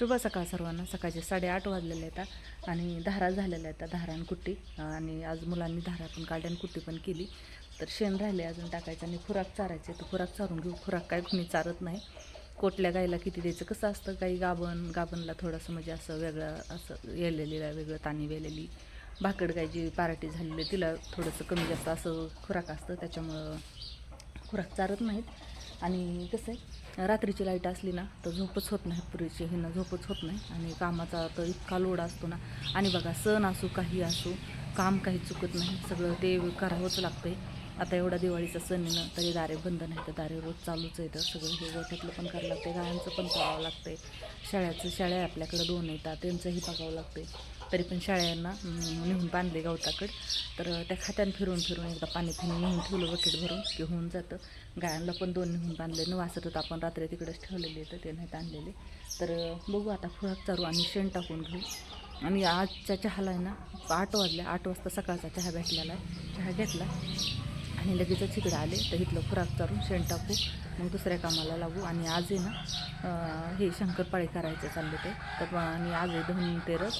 शुभ सकाळ सर्वांना. सकाळचे साडेआठ वाजलेले आहेत आणि धारा झालेल्या आहेत धारा आणि कुट्टी. आणि आज मुलांनी धारा पण काढली कुट्टी पण केली. तर शेण राहिले अजून टाकायचं आणि खुराक चारायचे. तर खुराक चारून घेऊ. खुराक काय कुणी चारत नाही. कोटल्या गाईला किती द्यायचं? कसं असतं? काही गाभण गाभणला थोडंसं म्हणजे असं वेगळं असं येलेली वेगळं ताणी वेलेली. भाकड गाय जी पाराटी झालेली तिला थोडंसं कमी जास्त असं खुराक असतं. त्याच्यामुळं खुराक चारत नाहीत. आणि कसं आहे रात्रीची लाइट असली ना तर झोपच होत नाही पुरीची हिनं झोपच होत नाही. आणि कामाचा तर इतका लोड असतो ना. आणि बघा सण असू काही असू काम काही चुकत नाही. सगळं ते करावंच लागतंय. आता एवढा दिवाळीचा सण येणं तरी दारे बंद नाही. तर दारे रोज चालूच आहे. तर सगळं हे गोठ्यातलं पण करावं लागतं गायांचं पण करावं लागतंय. शाळ्याचं शाळ्या आपल्याकडं दोन येतात. त्यांचंही बघावं लागतंय. तरी पण शाळ्यांना नेऊन बांधले गवताकडं. तर त्या खात्यानं फिरून फिरून एकदा पाणी फिरून नेऊन ठेवलं बकेट भरून की होऊन जातं. गायांना पण दोन नेऊन बांधले. न वासत होतं आपण रात्री तिकडेच ठेवलेले तर ते नाहीत आणलेले. तर बघू आता खुराक चारू आणि शेण टाकून घेऊ. आणि आजच्या चहाला आहे ना आठ वाजल्या आठ वाजता सकाळचा चहा भेटलेला आहे. चहा घेतला आणि लगेचच इकडे आले. तर इथलं खुराक चारून शेण टाकू मग दुसऱ्या कामाला लागू. आणि आज आहे ना हे शंकरपाळी करायचं चालले ते. तर आणि आज आहे धनतेरस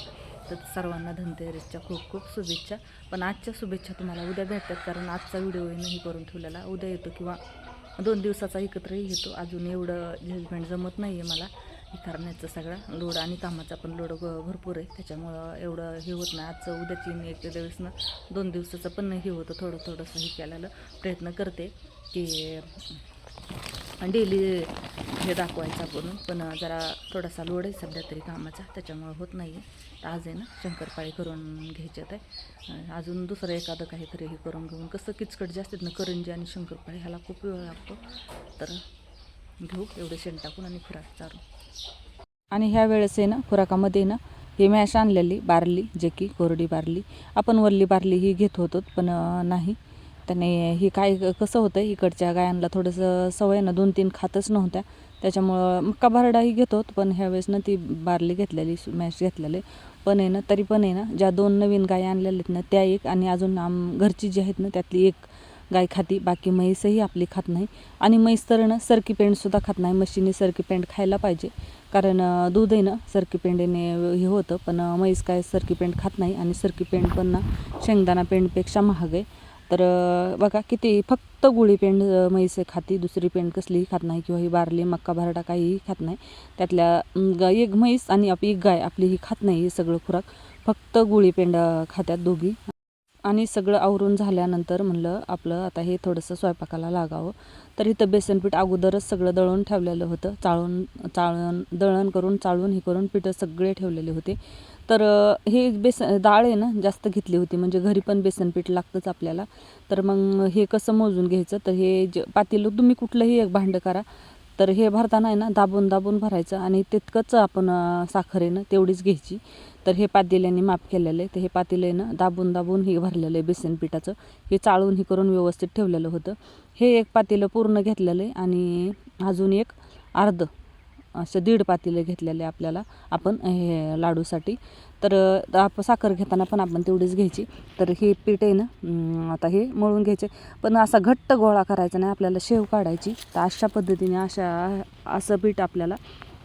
तर सर्वांना धनतेरसच्या खूप खूप शुभेच्छा. पण आजच्या शुभेच्छा तुम्हाला उद्या भेटतात कारण आजचा व्हिडिओ नाही करून ठेवलेला. उद्या येतो किंवा दोन दिवसाचा एकत्रही येतो. अजून एवढं जजमेंट जमत नाही आहे मला. हे करण्याचं सगळा. लोड आणि कामाचा पण लोड भरपूर आहे. त्याच्यामुळं एवढं हे होत नाही. आजचं उद्याची एक दिवसनं दोन दिवसाचं पण हे होतं. थोडं थोडंसं हे केलेलं प्रयत्न करते की डेली हे दाखवायचा आपण पण जरा थोडासा लोड आहे सध्या तरी कामाचा. त्याच्यामुळं होत नाही आहे तर आज आहे ना शंकरपाळी करून घ्यायच्यात आहे. अजून दुसरं एखादं काहीतरी हे करून घेऊन. कसं किचकट जास्त ना करंजी आणि शंकरपाळी ह्याला खूप वेळ लागतो. तर घेऊ एवढं शेण टाकून आणि खुराक चारू आणि ह्या वेळेस आहे ना खुराकामध्ये ना हे मॅश आणलेली बारली जे की कोरडी बारली. आपण वल्ली बारली ही घेत होतो पण नाही. त्याने ही काय कसं होतं इकडच्या गायांना थोडंसं सवय ना दोन तीन खातच नव्हत्या. त्याच्यामुळं मक्का भरडाही घेतो पण ह्यावेळेस ना ती बारली घेतलेली मॅश घेतलेली. पण आहे ना तरी पण आहे ना ज्या दोन नवीन गाय आणलेल्या आहेत ना त्या एक आणि अजून आम घरची जी आहेत ना त्यातली एक गाय खाती बाकी म्हैसही आपली खात नाही. आणि म्हैस तर ना सरकी पेंडसुद्धा खात नाही. म्हशीने सरकी पेंड खायला पाहिजे. कारण दूध आहे ना सरकी पेंडेने हे होतं पण म्हैस काय सरकी पेंड खात नाही. आणि सरकी पेंड पण ना शेंगदाणा पेंडपेक्षा महाग आहे. तर बघा किती फक्त गुळी पेंड म्हैस खाती दुसरी पेंड कसलीही खात नाही किंवा ही बारली मक्का भरडा काहीही खात नाही. त्यातल्या एक म्हैस आणि आपली गाय आपली ही खात नाही हे सगळं खुराक. फक्त गुळी पेंड खात्यात दोघी. आणि सगळं आवरून झाल्यानंतर म्हणलं आपलं आता हे थोडंसं स्वयंपाकाला लागावं. तर इथं बेसनपीठ अगोदरच सगळं दळून ठेवलेलं होतं. चाळून चाळून दळण करून चाळून हे करून पिठं सगळे ठेवलेले होते. तर हे बेसन डाळ आहे ना जास्त घेतली होती. म्हणजे घरी पण बेसन पीठ लागतंच आपल्याला. तर मग हे कसं मोजून घ्यायचं? तर हे ज पातेलं तुम्ही कुठलंही एक भांडं करा. तर हे भरताना आहे ना दाबून दाबून भरायचं आणि तितकंच आपण साखर आहे ना तेवढीच घ्यायची. तर हे पातेल्याने माप केलेलं आहे. तर हे पातेलं आहे ना दाबून दाबून हे भरलेलं आहे बेसन पिठाचं हे चाळून हे करून व्यवस्थित ठेवलेलं होतं. हे एक पातेलं पूर्ण घेतलेलं आहे आणि अजून एक अर्ध. असं दीड पातेलं घेतलेले आपल्याला आपण हे लाडूसाठी. तर आप साखर घेताना पण आपण तेवढीच घ्यायची. तर हे पीठ आहे ना आता हे मळून घ्यायचे. पण असा घट्ट गोळा करायचा नाही आपल्याला शेव काढायची. तर अशा पद्धतीने अशा असं पीठ आपल्याला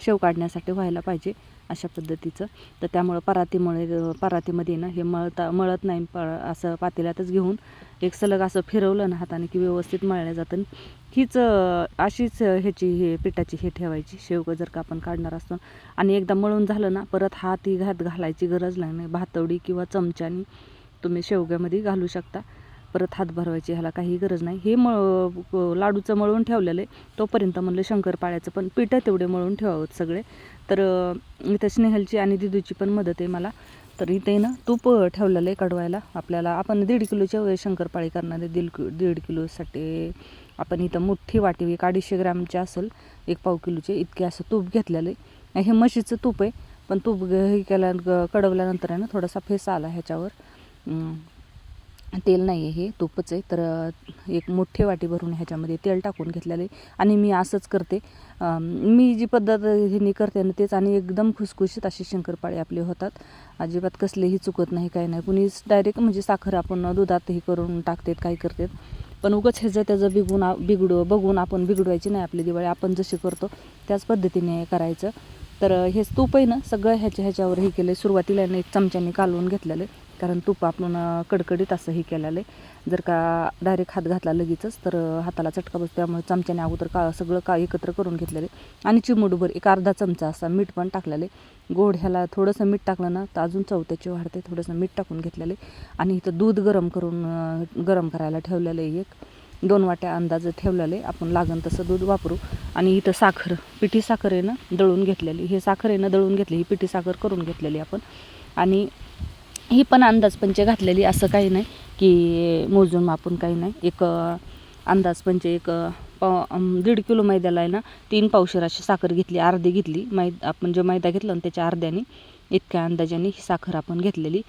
शेव काढण्यासाठी व्हायला पाहिजे. अशा पद्धतीचं. तर त्यामुळं परातीमुळे परातीमध्ये ना हे मळता मळत नाही प असं पातेल्यातच घेऊन एक सलग असं फिरवलं ना हाताने की व्यवस्थित मळल्या जातं. हीच अशीच ह्याची हे पिठाची हे ठेवायची. शेवगं जर का आपण काढणार असतो. आणि एकदा मळून झालं ना परत हात ही घात घालायची गरज नाही. भातवडी किंवा चमच्यानी तुम्ही शेवग्यामध्ये घालू शकता. परत हात भरवायची ह्याला काही गरज नाही. हे मळ लाडूचं मळून ठेवलेलं आहे. तोपर्यंत म्हणलं शंकरपाळ्याचं पण पिठं तेवढे मळून ठेवावं सगळे. तर इथं स्नेहलची आणि दिदूची पण मदत आहे मला. तर इथे ना तूप ठेवलेलं आहे कडवायला. आपल्याला आपण दीड किलोच्या शंकरपाळी करणार आहे दीड किलो दीड किलोसाठी. आपण इथं मोठी वाटी एक अडीचशे ग्रॅमची असेल एक पाव किलोचे. इतके असं तूप घेतलेलं आहे. हे म्हशीचं तूप आहे. पण तूप हे केल्या ग- कडवल्यानंतर आहे ना थोडासा फेस आला ह्याच्यावर. तेल नाही आहे हे तूपच आहे. तर एक मोठे वाटी भरून ह्याच्यामध्ये तेल टाकून घेतलेलं आहे. आणि मी असंच करते. मी जी पद्धत ह्यांनी करते ना तेच आणि एकदम खुसखुशीत अशी शंकरपाळे आपले होतात. अजिबात कसलेही चुकत नाही काही नाही. कुणी डायरेक्ट म्हणजे साखर आपण दुधात हे करून टाकतात काही करतात. पण उगाच ह्याचं त्याचं बिगून बिघडू बघून आपण बिघडवायची नाही आपली दिवाळी. आपण जशी करतो त्याच पद्धतीने करायचं. तर हेच तूप आहे ना सगळं ह्याच्या ह्याच्यावर हे केलं सुरुवातीला आहे एक चमच्याने कालवून घेतलेलं आहे. कारण तूप आपण कडकडीत असं हे केलेलं आहे. जर का डायरेक्ट हात घातला लगेचच तर हाताला चटका बसतो. त्यामुळे चमच्याने अगोदर का सगळं का एकत्र करून घेतलेलं आहे. आणि चिमूटभर एक अर्धा चमचा असा मीठ पण टाकलेलं आहे. गोड ह्याला थोडंसं मीठ टाकलं ना तर अजून चवत्याची वाढते थोडंसं मीठ टाकून घेतलेलं आहे. आणि इथं दूध गरम करून गरम करायला ठेवलेलं आहे एक. दोन वाट्या अंदाज ठेवलेले आपण लागन तसं दूध वापरू. आणि इथं साखर पिठी साखर दळून घेतलेली. हे साखर दळून घेतली. ही पिठी साखर करून घेतलेली आपण. आणि ही पण अंदाजपंचे घातलेली असं काही नाही की मोजून मापून काही नाही. एक अंदाजपंच अंदाजपंचे एक पाव दीड किलो मैद्याला आहे ना तीन पावशेर अशी साखर घेतली अर्धी घेतली. मै आपण जो मैदा घेतला ना त्याच्या अर्ध्याने इतक्या अंदाजाने ही साखर आपण घेतलेली.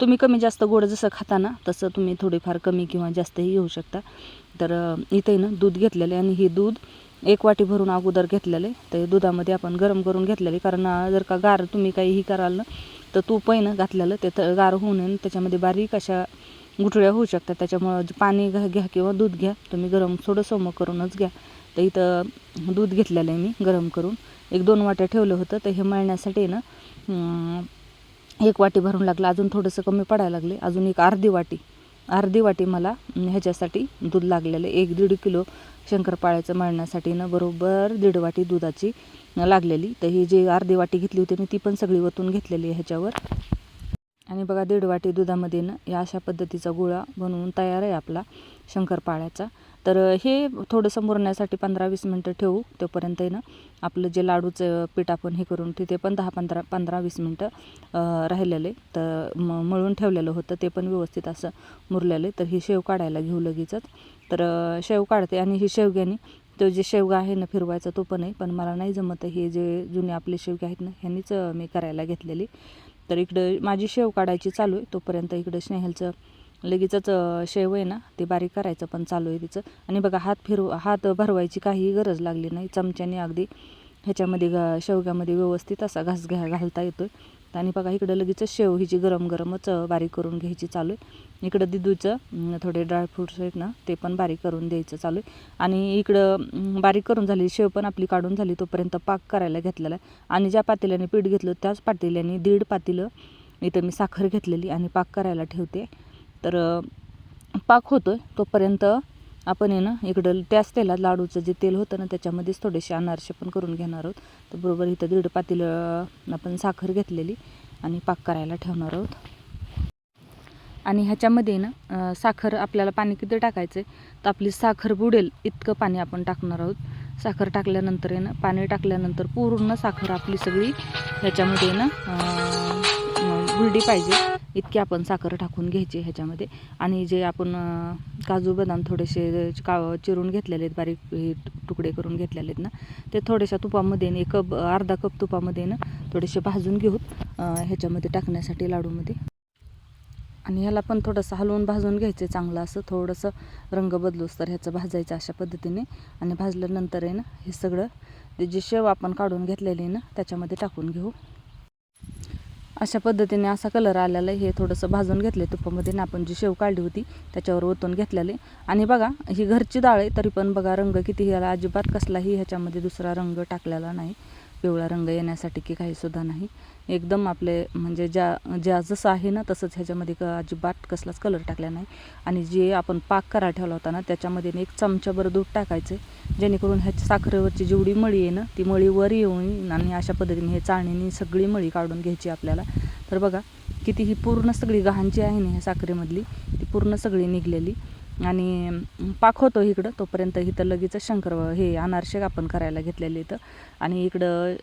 तुम्ही कमी जास्त गोड जसं खाता ना तसं तुम्ही थोडीफार कमी किंवा जास्तही घेऊ शकता. तर इथे ना दूध घेतलेलं आहे आणि हे दूध एक वाटी भरून अगोदर घेतलेलं आहे. ते दुधामध्ये आपण गरम करून घेतलेले कारण जर का गार तुम्ही काहीही कराल ना तर तूप आहे ना घातलेलं ते तर गार होऊ नये त्याच्यामध्ये बारीक अशा गुठळ्या होऊ शकतात. त्याच्यामुळं पाणी घ्या घ्या किंवा दूध घ्या तुम्ही गरम थोडं सोमं करूनच घ्या. तर इथं दूध घेतलेलं आहे मी गरम करून. एक दोन वाट्या ठेवलं होतं तर हे मळण्यासाठी ना एक वाटी भरून लागलं. अजून थोडंसं कमी पडायला लागले. अजून एक अर्धी वाटी. अर्धी वाटी मला ह्याच्यासाठी दूध लागलेलं आहे. एक दीड किलो शंकरपाळ्याचं मळण्यासाठी ना बरोबर दीड वाटी दुधाची लागलेली. तर ही जी अर्धी वाटी घेतली होती मी ती पण सगळी वतून घेतलेली आहे ह्याच्यावर. आणि बघा दीड वाटी दुधामध्ये ना या अशा पद्धतीचा गोळा बनवून तयार आहे आपला शंकरपाळ्याचा. तर हे थोडंसं मुरण्यासाठी पंधरा वीस मिनटं ठेवू तोपर्यंत ना. आपलं जे लाडूचं पीठ आपण हे करून तिथे पण दहा पंधरा पंधरा वीस मिनटं राहिलेले. तर म मळून ठेवलेलं होतं ते पण व्यवस्थित असं मुरलेलं आहे. तर ही शेव काढायला घेऊ लगेचच. तर शेव काढते आणि ही शेवग्यानी तो जे शेवगा आहे ना फिरवायचा तो पण आहे. पण मला नाही जमत हे जे जुने आपले शेवगे आहेत ना ह्यांनीच मी करायला घेतलेली. तर इकडं माझी शेव काढायची चालू आहे. तोपर्यंत इकडं स्नेहलचं लगेचच शेव आहे ना ते बारीक करायचं पण चालू आहे तिचं. आणि बघा हात फिरव हात भरवायची काहीही गरज लागली नाही. चमच्याने अगदी ह्याच्यामध्ये ग शेवग्यामध्ये व्यवस्थित असा घास घ्या घालता येतो आणि बघा इकडं लगेचच शेव हिची गरम गरमच बारीक करून घ्यायची चालू आहे. इकडं दिदूचं थोडे ड्रायफ्रुट्स आहेत ना ते पण बारीक करून द्यायचं चालू आहे. आणि इकडं बारीक करून झाली शेव पण आपली काढून झाली तोपर्यंत पाक करायला घेतलेला आहे. आणि ज्या पातेल्याने पीठ घेतलं त्याच पातेल्याने दीड पातेलं इथं मी साखर घेतलेली आणि पाक करायला ठेवते. तर पाक होतो आहे तोपर्यंत आपण आहे ना इकडं त्याच तेलात लाडूचं जे तेल होतं ना त्याच्यामध्येच थोडेसे अनारसे पण करून घेणार आहोत. तर बरोबर इथं दीड पातील आपण साखर घेतलेली आणि पाक करायला ठेवणार आहोत. आणि ह्याच्यामध्ये ना साखर आपल्याला पाणी किती टाकायचं आहे तर आपली साखर बुडेल इतकं पाणी आपण टाकणार आहोत. साखर टाकल्यानंतर आहे ना पाणी टाकल्यानंतर पूर्ण साखर आपली सगळी ह्याच्यामध्ये ना बुलडी पाहिजे. इतकी आपण साखर टाकून घ्यायची ह्याच्यामध्ये. आणि जे आपण काजू बदाम थोडेसे का चिरून घेतलेले आहेत बारीक हे तुकडे करून घेतलेले आहेत ना ते थोड्याशा तुपामध्ये एक कप अर्धा कप तुपामध्ये ना थोडेसे भाजून घेऊ ह्याच्यामध्ये टाकण्यासाठी लाडूमध्ये. आणि ह्याला पण थोडंसं हलवून भाजून घ्यायचं चांगलं असं थोडंसं रंग बदलूस तर ह्याचं भाजायचं अशा पद्धतीने. आणि भाजल्यानंतर आहे ना हे सगळं जे शेव आपण काढून घेतलेले आहे ना त्याच्यामध्ये टाकून घेऊ. अशा पद्धतीने असा कलर आलेला आहे. हे थोडंसं भाजून घेतले तुपामध्ये. ना आपण जी शेव काढली होती त्याच्यावर ओतून घेतलेले आणि बघा ही घरची डाळ आहे तरी पण बघा रंग किती ह्याला अजिबात कसलाही ह्याच्यामध्ये दुसरा रंग टाकलेला नाही. पिवळा रंग येण्यासाठी की काहीसुद्धा नाही. एकदम आपले म्हणजे ज्या ज्या जसं आहे ना तसंच ह्याच्यामध्ये क अजिबात कसलाच कलर टाकला नाही. आणि जे आपण पाक करा ठेवला होता ना त्याच्यामध्ये एक चमच्याभर दूध टाकायचं. जेणेकरून ह्याच्या साखरेवरची जेवढी मळी आहे ना ती मळी वर येऊन आणि अशा पद्धतीने हे चाळणीने सगळी मळी काढून घ्यायची आपल्याला. तर बघा किती ही पूर्ण सगळी गहाण जी आहे ना ह्या साखरेमधली ती पूर्ण सगळी निघलेली. आणि पाक होतो इकडं तोपर्यंत इथं लगेच शंकर हे अनारसे आपण करायला घेतलेले इथं. आणि इकडं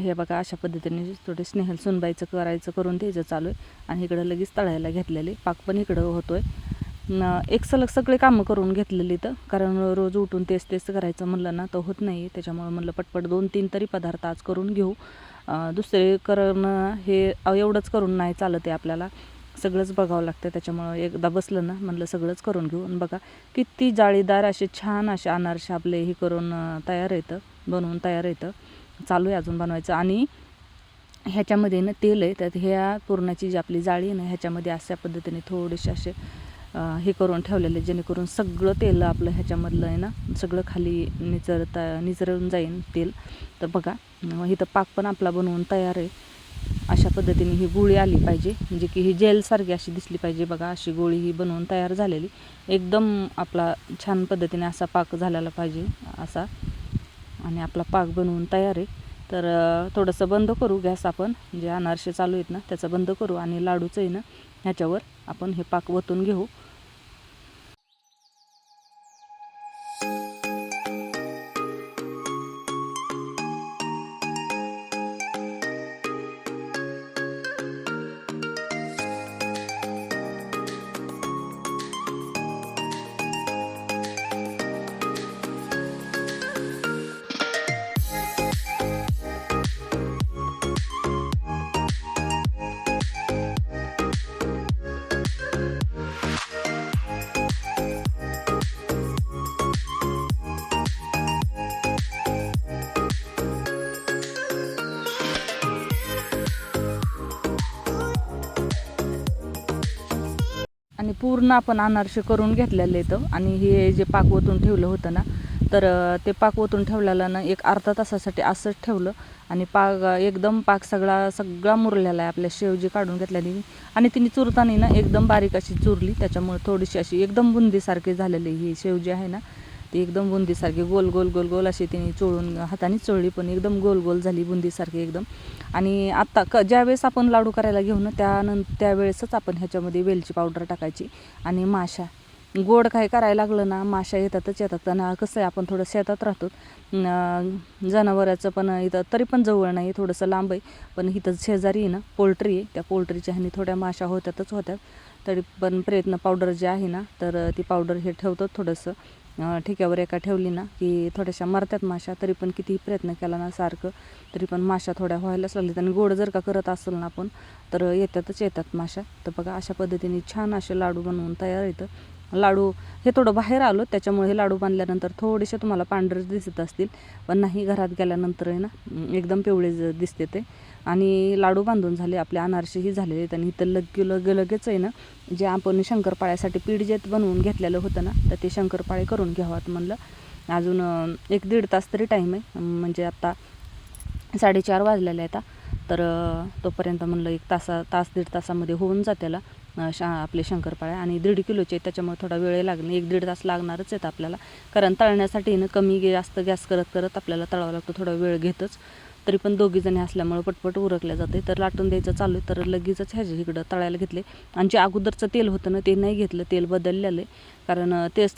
हे बघा अशा पद्धतीने थोडे स्नेहल सुनबाईचं करायचं करून द्यायचं चालू आहे. आणि इकडं लगेच तळायला घेतलेले पाक पण इकडं होतो आहे एक सलग सगळे कामं करून घेतलेली तर कारण रोज उठून तेच तेच करायचं म्हणलं ना तर होत नाही त्याच्यामुळे म्हणलं पटपट दोन तीन तरी पदार्थ आज करून घेऊ. दुसरे करणं हे एवढंच करून नाही चालत आहे आपल्याला. सगळंच बघावं लागतं त्याच्यामुळं एकदा बसलं ना म्हणलं सगळंच करून घेऊ. आणि बघा किती जाळीदार असे छान असे अनारसे आपले हे करून तयार येतं बनवून तयार येतं चालू आहे अजून बनवायचं. आणि ह्याच्यामध्ये ना तेल आहे तर ह्या पुरणाची जी आपली जाळी आहे ना ह्याच्यामध्ये अशा पद्धतीने थोडेसे असे हे करून ठेवलेले जेणेकरून सगळं तेल आपलं ह्याच्यामधलं आहे ना सगळं खाली निचरता निचरून जाईन तेल. तर बघा इथं पाक पण आपला बनवून तयार आहे. अशा पद्धतीने ही गोळी आली पाहिजे. म्हणजे की ही जेलसारखी अशी दिसली पाहिजे बघा अशी गोळी ही बनवून तयार झालेली. एकदम आपला छान पद्धतीने असा पाक झालेला पाहिजे असा. आणि आपला पाक बनवून तयार आहे. तर थोडंसं बंद करू गॅस आपण. जे अनारसे चालू आहेत ना त्याचं बंद करू. आणि लाडूचं आहे ना ह्याच्यावर आपण हे पाक वतून घेऊ. पूर्ण आपण अनारसे करून घेतलेलं येतं आणि हे जे पाकवतून ठेवलं होतं ना तर ते पाकवतून ठेवलेलं ना एक अर्धा तासासाठी असंच ठेवलं. आणि पाक एकदम पाक सगळा सगळा मुरलेला आहे आपल्या शेव जी काढून घेतलेली आणि तिने चुरताना ना एकदम बारीक अशी चुरली. त्याच्यामुळे थोडीशी अशी एकदम बुंदीसारखी झालेली ही शेव जी आहे ना. ती एकदम बुंदीसारखी गोल गोल गोल गोल अशी तिने चोळून हाताने चोळली पण एकदम गोल गोल झाली बुंदीसारखी एकदम. आणि आत्ता क ज्यावेळेस आपण लाडू करायला घेऊ ना त्यानं त्यावेळेसच आपण ह्याच्यामध्ये वेलची पावडर टाकायची आणि माशा. गोड काय करायला लागलं ना माशा येतातच येतात. आणि कसं आहे आपण थोडं शेतात राहतो. जनावराचं पण इथं तरी पण जवळ नाही थोडंसं लांब आहे. पण इथं शेजारी आहे ना पोल्ट्री आहे. त्या पोल्ट्रीच्या ह्यानी थोड्या माशा होतातच होत्यात तरी पण प्रयत्न पावडर जे आहे ना तर ती पावडर हे ठेवतो थोडंसं. ठेक्यावर एका ठेवली ना की थोड्याशा मरतात माशा तरी पण कितीही प्रयत्न केला ना सारखं तरी पण माशा थोड्या व्हायलाच लागल्यात. आणि गोड जर का करत असेल ना आपण तर येतातच येतात माशा. तर बघा अशा पद्धतीने छान असे लाडू बनवून तयार येतं लाडू हे थोडं बाहेर आलो त्याच्यामुळे हे लाडू बांधल्यानंतर थोडेसे तुम्हाला पांढरे दिसत असतील. पण नाही घरात गेल्यानंतर आहे ना एकदम पिवळे ज- दिसते ते. आणि लाडू बांधून झाले आपले अनारसेही झालेले आहेत. आणि इथं लग लग लगेच आहे ना जे आपण शंकरपाळ्यासाठी पीठ जे बनवून घेतलेलं होतं ना तर ते शंकरपाळे करून घ्यावात म्हणलं. अजून एक दीड तास तरी टाईम आहे. म्हणजे आत्ता साडेचार वाजलेले आहेत. आता. तर तोपर्यंत म्हणलं एक तासा तास दीड तासामध्ये होऊन जातेला शा आपले शंकरपाळ्या आणि दीड किलोचे त्याच्यामुळे थोडा वेळ लागणे. एक दीड तास लागणारच आहेत आपल्याला. कारण तळण्यासाठी ना कमी जास्त गॅस करत करत आपल्याला तळावं लागतो थोडा वेळ घेतच. तरी पण दोघी जणी असल्यामुळे पटपट उरकल्या जाते. तर लाटून द्यायचं चालू आहे तर लगेचच ह्याच्या इकडं तळायला घेतले. आणि जे अगोदरचं तेल होतं ना ते नाही घेतलं. तेल बदललेलं आहे. कारण तेच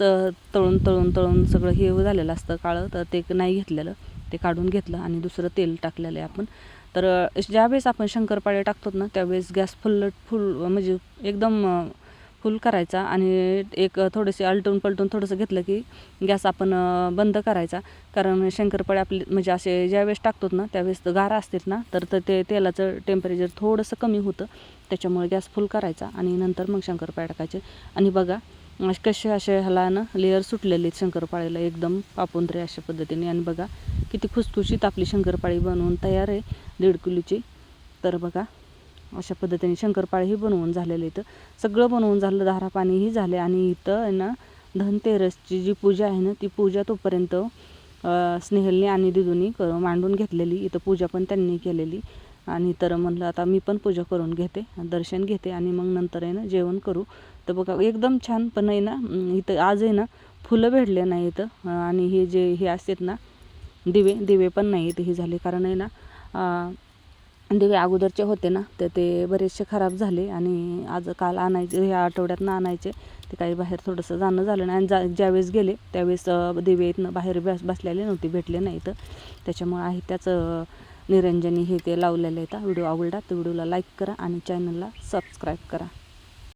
तळून तळून तळून सगळं हे झालेलं असतं काळं तर ते नाही घेतलेलं. ते काढून घेतलं आणि दुसरं तेल टाकलेलं आहे आपण. तर ज्यावेळेस आपण शंकरपाळे टाकतो ना त्यावेळेस गॅस फुल फुल म्हणजे एकदम फुल करायचा आणि एक थोडेसे आलटून पलटून थोडंसं घेतलं की गॅस आपण बंद करायचा. कारण शंकरपाळे आपले म्हणजे असे ज्यावेळेस टाकतो ना त्यावेळेस तर गारा असतात ना तर तर ते तेलाचं टेम्परेचर थोडंसं कमी होतं. त्याच्यामुळे गॅस फुल करायचा आणि नंतर मग शंकरपाळे टाकायचे. आणि बघा कसे असे हलानं लेअर सुटलेले आहेत शंकरपाळीला एकदम पापुंद्रे अशा पद्धतीने. आणि बघा किती खुसखुशीत आपली शंकरपाळी बनवून तयार आहे दीड किलोची. तर बघा अशा पद्धतीने शंकरपाळीही बनवून झालेलं इथं. सगळं बनवून झालं दारापाणीही झाले आणि इथं आहे ना धनतेरसची जी पूजा आहे ना ती पूजा तोपर्यंत स्नेहलने आणि दिदूनी क मांडून घेतलेली. इथं पूजा पण त्यांनी केलेली. आणि तर म्हणलं आता मी पण पूजा करून घेते दर्शन घेते आणि मग नंतर आहे ना जेवण करू. तर बघा एकदम छान पण आहे ना इथं आज आहे ना फुलं भेटले नाही इथं. आणि हे जे हे असतात ना दिवे दिवे पण नाही इथे हे झाले. कारण आहे ना दिवे अगोदरचे होते ना तर ते बरेचसे खराब झाले आणि आज काल आणायचे ह्या आठवड्यात आणायचे. ते काही बाहेर थोडंसं जाणं झालं नाही. आणि जा ज्यावेळेस गेले त्यावेळेस दिवे इथनं बाहेर बस बसलेले नव्हते भेटले नाही तर त्याच्यामुळं आहे त्याचं निरंजनी हे ते लावलेलं आहे व्हिडिओ आवडला तर व्हिडिओला लाईक करा आणि चॅनलला सबस्क्राईब करा.